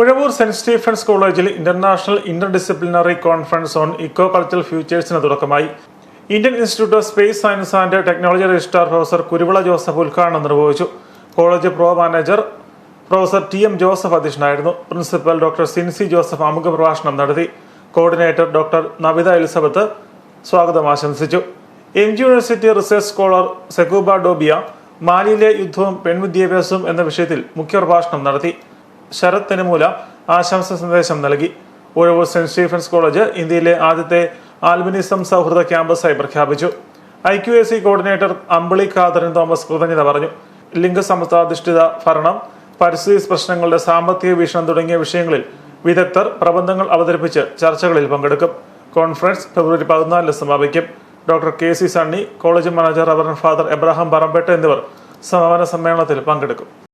Uzhavoor saint Stephen's കോളേജിൽ international inter disciplinary conference on eco cultural ഫ്യൂച്ചേഴ്സിന് തുടക്കമായി. Indian institute of space science and technology registrar professor Kuruvila Joseph ഉദ്ഘാടനം നിർവഹിച്ചു. College pro manager professor T M Joseph അധ്യക്ഷനായിരുന്നു. Principal doctor Sincy Joseph അമുഖ പ്രഭാഷണം നടത്തി. Coordinator doctor Navitha Elizabeth സ്വാഗതം ആശംസിച്ചു. M G university research scholar Sekouba Doumbia മാലിയിലെ യുദ്ധവും പെൺവിദ്യാഭ്യാസവും എന്ന വിഷയത്തിൽ മുഖ്യപ്രഭാഷണം നടത്തി. ശരത് തെനുമൂല ആശംസ സന്ദേശം നൽകി. ഉഴവൂർ സെന്റ് സ്റ്റീഫൻസ് കോളേജ് ഇന്ത്യയിലെ ആദ്യത്തെ ആൽബിനിസം സൗഹൃദ ക്യാമ്പസായി പ്രഖ്യാപിച്ചു. I Q A C coordinator Ambili ഖാദറിൻ Thomas കൃതജ്ഞത പറഞ്ഞു. ലിംഗസമത്വാധിഷ്ഠിത ഭരണം പരിസ്ഥിതി പ്രശ്നങ്ങളുടെ സാമ്പത്തിക വീക്ഷണം തുടങ്ങിയ വിഷയങ്ങളിൽ വിദഗ്ധർ പ്രബന്ധങ്ങൾ അവതരിപ്പിച്ച് ചർച്ചകളിൽ പങ്കെടുക്കും. കോൺഫറൻസ് ഫെബ്രുവരി പതിനാലിന് സമാപിക്കും. Doctor K C Sunny college manager reverend father Abraham Parampett എന്നിവർ സമാപന സമ്മേളനത്തിൽ പങ്കെടുക്കും.